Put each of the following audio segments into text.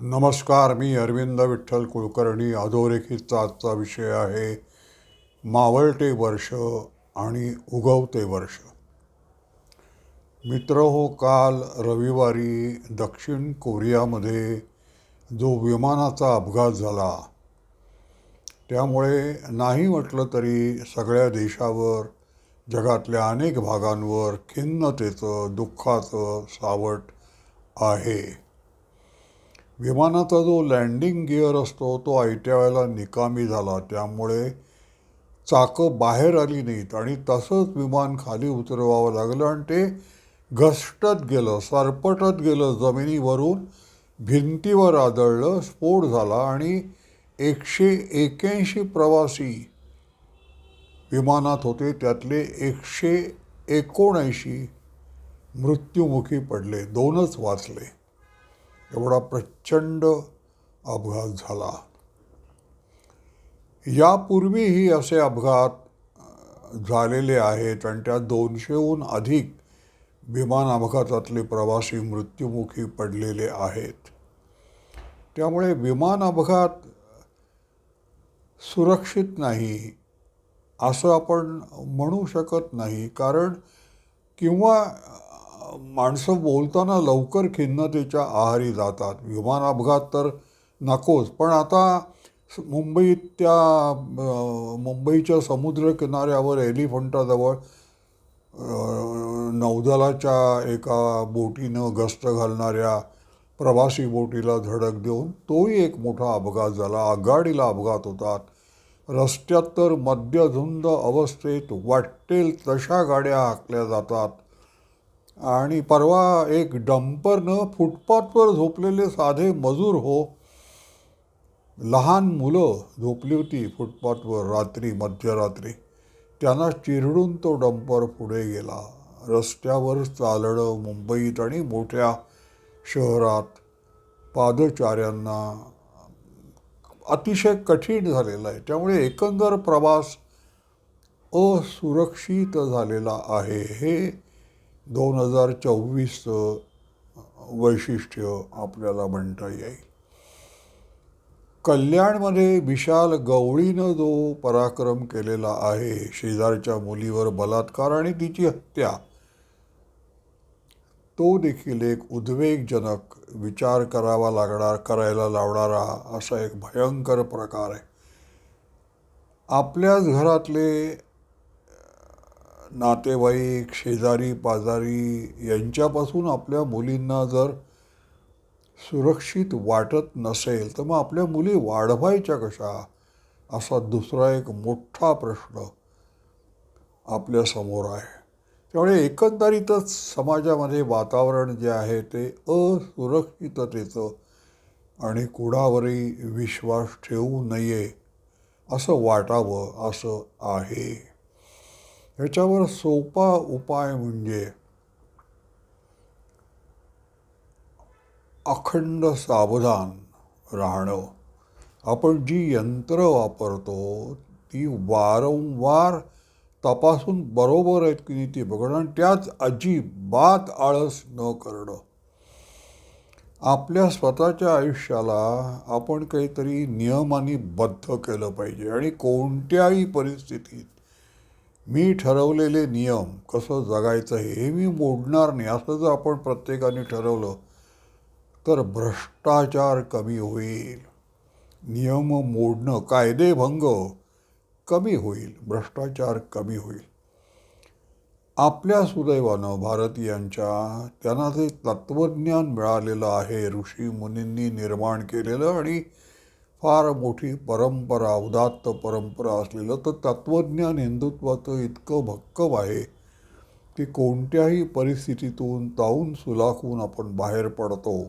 नमस्कार मी अरविंद विठ्ठल कुलकर्णी. अधोरेखितचा आजचा विषय आहे मावळते वर्ष आणि उगवते वर्ष. मित्र हो काल रविवारी दक्षिण कोरियामध्ये जो विमानाचा अपघात झाला त्यामुळे नाही म्हटलं तरी सगळ्या देशावर जगातल्या अनेक भागांवर खिन्नतेचं दुःखाचं सावट आहे. विमानाचा जो लँडिंग गिअर असतो तो आयत्या वेळेला निकामी झाला. त्यामुळे चाकं बाहेर आली नाहीत आणि तसंच विमान खाली उतरवावं लागलं आणि ते घसटत गेलं सरपटत गेलं जमिनीवरून. भिंतीवर आदळलं स्फोट झाला आणि एकशे एक्याऐंशी प्रवासी विमानात होते. त्यातले एकशे एकोणऐंशी मृत्युमुखी पडले दोनच वाचले. एवढा प्रचंड अपघात झाला. यापूर्वीही असे अपघात झालेले आहेत आणि त्या दोनशेहून अधिक विमान अपघातातले प्रवासी मृत्युमुखी पडलेले आहेत. त्यामुळे विमान अपघात सुरक्षित नाही असं आपण म्हणू शकत नाही. कारण किंवा माणसं बोलताना लवकर खिन्नतेच्या आहारी जातात. विमान अपघात तर नकोच. पण आता मुंबईत त्या मुंबईच्या मुंबईच्या समुद्रकिनाऱ्यावर एलिफंटाजवळ नौदलाच्या एका बोटीनं गस्त घालणाऱ्या प्रवासी बोटीला धडक देऊन तोही एक मोठा अपघात झाला. आघाडीला अपघात होतात. रस्त्यात तर मद्यधुंद अवस्थेत वाटेल तशा गाड्या हाकल्या जातात. आणि परवा एक डंपरनं फुटपाथवर झोपलेले साधे मजूर हो लहान मुलं झोपली होती फुटपाथवर रात्री मध्यरात्री. त्यांना चिरडून तो डंपर पुढे गेला. रस्त्यावर चालणं मुंबईत आणि मोठ्या शहरात पादचाऱ्यांना अतिशय कठीण झालेला आहे. त्यामुळे एकंदर प्रवास असुरक्षित झालेला आहे. हे दोन हजार चोवीसचं वैशिष्ट्य आपल्याला म्हणता येईल. कल्याणमध्ये विशाल गवळीनं जो पराक्रम केलेला आहे शेजारच्या मुलीवर बलात्कार आणि तिची हत्या तो देखील एक उद्वेगजनक विचार करावा लागणार करायला लावणारा असा एक भयंकर प्रकार आहे. आपल्याच घरातले नातेवाईक शेजारी पाजारी यांच्यापासून आपल्या मुलींना जर सुरक्षित वाटत नसेल तर मग आपल्या मुली वाढवायच्या कशा? असा दुसरा एक मोठा प्रश्न आपल्यासमोर आहे. त्यामुळे एकंदरीतच समाजामध्ये वातावरण जे आहे ते असुरक्षिततेचं आणि कुणावरही विश्वास ठेवू नये असं वाटावं असं आहे. ह्याच्यावर सोपा उपाय म्हणजे अखंड सावधान राहणं. आपण जी यंत्र वापरतो ती वारंवार तपासून बरोबर आहेत की नाही ती बघणं आणि त्यात अजिबात आळस न करणं. आपल्या स्वतःच्या आयुष्याला आपण काहीतरी नियमाने बद्ध केलं पाहिजे आणि कोणत्याही परिस्थितीत मी ठरवलेले नियम कसं जगायचं हे मी मोडणार नाही असं जर आपण प्रत्येकाने ठरवलं तर भ्रष्टाचार कमी होईल. नियम मोडणं कायदेभंग कमी होईल भ्रष्टाचार कमी होईल. आपल्या सुदैवानं भारतीयांच्या त्यांना जे तत्त्वज्ञान मिळालेलं आहे ऋषी मुनींनी निर्माण केलेलं आणि फार मोठी परंपरा उदात्त परंपरा असलेलं तर तत्त्वज्ञान हिंदुत्वाचं इतकं भक्कम आहे की कोणत्याही परिस्थितीतून ताऊन सुलाखून आपण बाहेर पडतो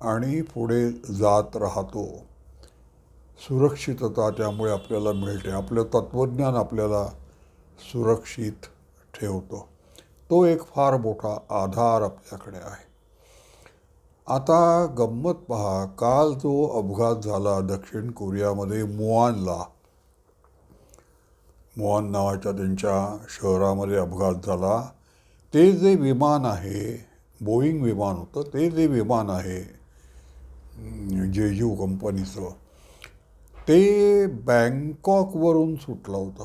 आणि पुढे जात राहतो. सुरक्षितता त्यामुळे आपल्याला मिळते. आपलं तत्त्वज्ञान आपल्याला सुरक्षित ठेवतो. तो एक फार मोठा आधार आपल्याकडे आहे. आता गंमत पहा काल जो अपघात झाला दक्षिण कोरियामध्ये मुआनला. मुआन नावाच्या त्यांच्या शहरामध्ये अपघात झाला. ते जे विमान आहे बोईंग विमान होतं ते जे विमान आहे जेजू कंपनीचं ते बँकॉकवरून सुटलं होतं.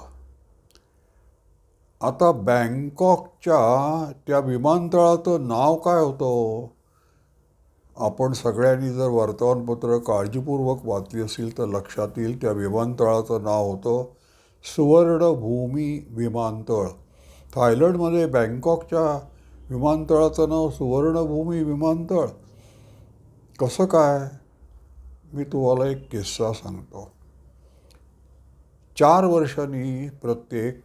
आता बँकॉकच्या त्या विमानतळाचं नाव काय होतं? आपण सगळ्यांनी जर वर्तमानपत्र काळजीपूर्वक वाचली असेल तर लक्षात येईल त्या विमानतळाचं नाव होतं सुवर्णभूमी विमानतळ. थायलंडमध्ये बँकॉकच्या विमानतळाचं नाव सुवर्णभूमी विमानतळ. कसं काय? मी तुम्हाला एक किस्सा सांगतो. चार वर्षांनी प्रत्येक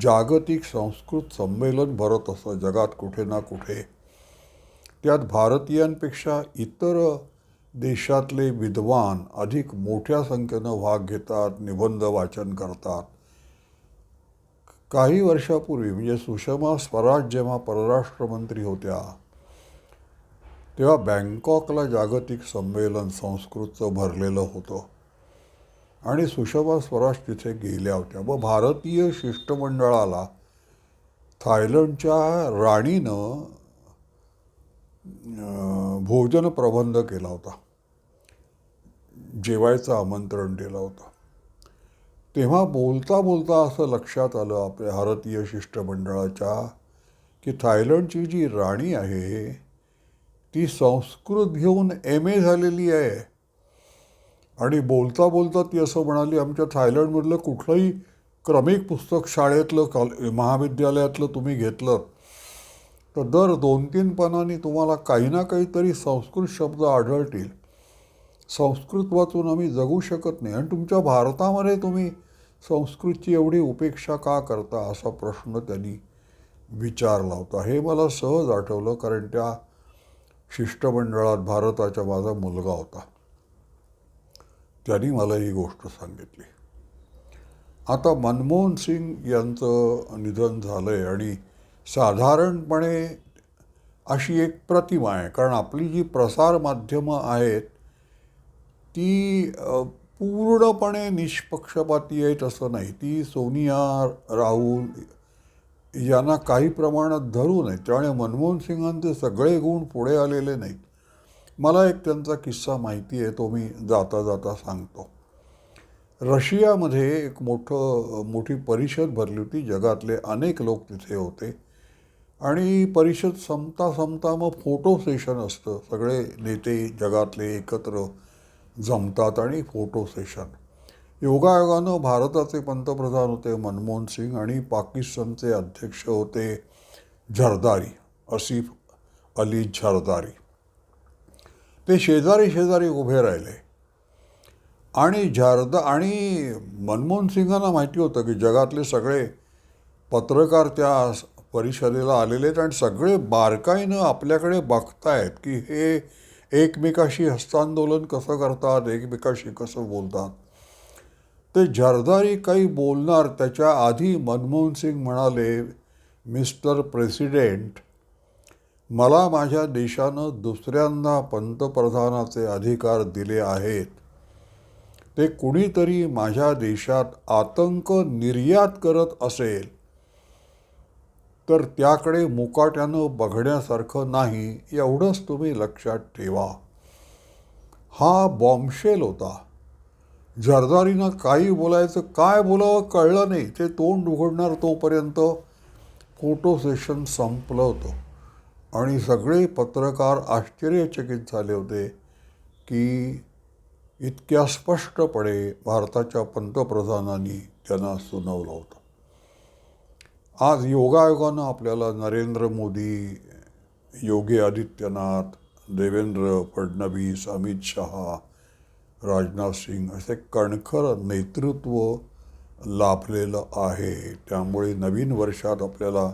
जागतिक संस्कृत संमेलन भरत असतं जगात कुठे ना कुठे त्यात भारतीयांपेक्षा इतर देशातले विद्वान अधिक मोठ्या संख्येनं भाग घेतात निबंध वाचन करतात. काही वर्षापूर्वी म्हणजे सुषमा स्वराज जेव्हा परराष्ट्र मंत्री होत्या तेव्हा बँकॉकला जागतिक संमेलन संस्कृतचं भरलेलं होतं. आणि सुषमा स्वराज तिथे गेल्या होत्या. व भारतीय शिष्टमंडळाला थायलंडच्या राणीनं भोजन प्रबंध केला होता. जेवायचं आमंत्रण दिलं होतं. तेव्हा बोलता बोलता असं लक्षात आलं आपल्या भारतीय शिष्टमंडळाच्या की थायलंडची जी राणी आहे ती संस्कृत घेऊन एम ए झालेली आहे. आणि बोलता बोलता ती असं म्हणाली आमच्या थायलंडमधलं कुठलंही क्रमिक पुस्तक शाळेतलं कॉल महाविद्यालयातलं तुम्ही घेतलं तर दर दोन तीन पानांनी तुम्हाला काही ना काहीतरी संस्कृत शब्द आढळतील. संस्कृत वाचून आम्ही जगू शकत नाही. आणि तुमच्या भारतामध्ये तुम्ही संस्कृतची एवढी उपेक्षा का करता असा प्रश्न त्यांनी विचारला होता हे मला सहज आठवलं कारण त्या शिष्टमंडळात भारताच्या माझा मुलगा होता. त्यांनी मला ही गोष्ट सांगितली. आता मनमोहन सिंग यांचं निधन झालं आहे आणि साधारणपणे अशी एक प्रतिमा आहे. कारण आपली जी प्रसारमाध्यमं आहेत ती पूर्णपणे निष्पक्षपाती आहेत असं नाही. ती सोनिया राहुल यांना काही प्रमाणात धरून आहेत. त्यामुळे मनमोहन सिंगांचे सगळे गुण पुढे आलेले नाहीत. मला एक त्यांचा किस्सा माहिती आहे तो मी जाता जाता सांगतो. रशियामध्ये एक मोठं मोठी परिषद भरली होती. जगातले अनेक लोक तिथे होते. आणि परिषद संपता संपता मग फोटो सेशन असतं. सगळे नेते जगातले एकत्र जमतात आणि फोटो सेशन. योगायोगानं भारताचे पंतप्रधान होते मनमोहन सिंग आणि पाकिस्तानचे अध्यक्ष होते झरदारी असिफ अली झरदारी. ते शेजारी शेजारी उभे राहिले. आणि झरदा आणि मनमोहन सिंगांना माहिती होतं की जगातले सगळे पत्रकार त्या परिषदेला आलेले आहेत आणि सगळे बारकाईनं आपल्याकडे बघतायत की हे एकमेकाशी हस्तांदोलन कसं करतात एकमेकाशी कसं बोलतात. ते झरदारी काही बोलणार त्याच्या आधी मनमोहन सिंग म्हणाले मिस्टर प्रेसिडेंट मला माझ्या देशानं दुसऱ्यांदा पंतप्रधानाचे अधिकार दिले आहेत. ते कुणीतरी माझ्या देशात आतंक निर्यात करत असेल. तर त्याकडे मुकाट्यानं बघण्यासारखं नाही एवढंच तुम्ही लक्षात ठेवा. हा बॉम्बशेल होता. झरदारीनं काही बोलायचं काय बोलावं कळलं नाही. ते तोंड उघडणार तोपर्यंत फोटो सेशन संपलं होतं. आणि सगळे पत्रकार आश्चर्यचकित झाले होते की इतक्या स्पष्टपणे भारताच्या पंतप्रधानांनी त्यांना सुनावलं होतं. आज योगायोगानं आपल्याला नरेंद्र मोदी योगी आदित्यनाथ देवेंद्र फडणवीस अमित शहा राजनाथ सिंग असे कणखर नेतृत्व लाभलेलं आहे. त्यामुळे नवीन वर्षात आपल्याला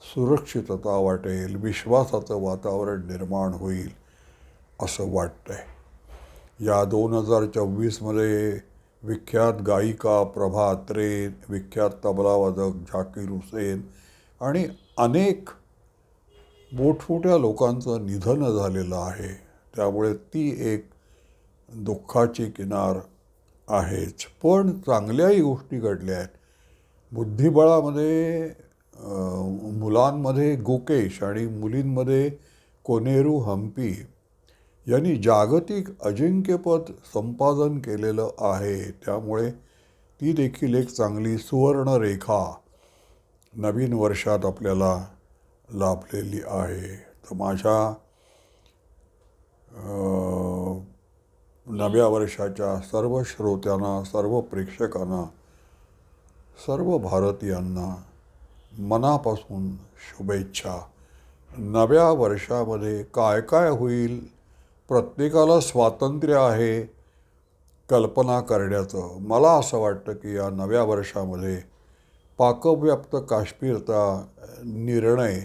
सुरक्षितता वाटेल विश्वासाचं वातावरण निर्माण होईल असं वाटतंय. या दोन हजार चोवीसमध्ये विख्यात गायिका प्रभा अत्रे विख्यात तबलावादक झाकीर हुसेन आणि अनेक मोठमोठ्या लोकांचं निधन झालेलं आहे. त्यामुळे ती एक दुःखाची किनार आहेच. पण चांगल्याही गोष्टी घडल्या आहेत. बुद्धिबळामध्ये मुलांमध्ये गोकेश आणि मुलींमध्ये कोनेरू हम्पी यांनी जागतिक अजिंक्यपद संपादन केलेलं आहे. त्यामुळे ती देखील एक चांगली सुवर्णरेखा नवीन वर्षात आपल्याला लाभलेली आहे. तर माझ्या नव्या वर्षाच्या सर्व श्रोत्यांना सर्व प्रेक्षकांना सर्व भारतीयांना मनापासून शुभेच्छा. नव्या वर्षामध्ये काय काय होईल प्रत्येकाला स्वातंत्र्य आहे कल्पना करण्याचं. मला असं वाटतं की या नव्या वर्षामध्ये पाकव्याप्त काश्मीरचा निर्णय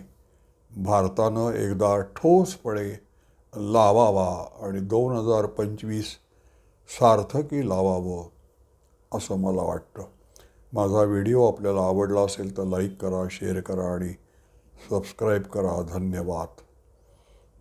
भारतानं एकदा ठोसपणे लावावा आणि दोन हजार पंचवीस सार्थकी लावावं असं मला वाटतं. माझा व्हिडिओ आपल्याला आवडला असेल तर लाईक करा शेअर करा आणि सबस्क्राईब करा. धन्यवाद.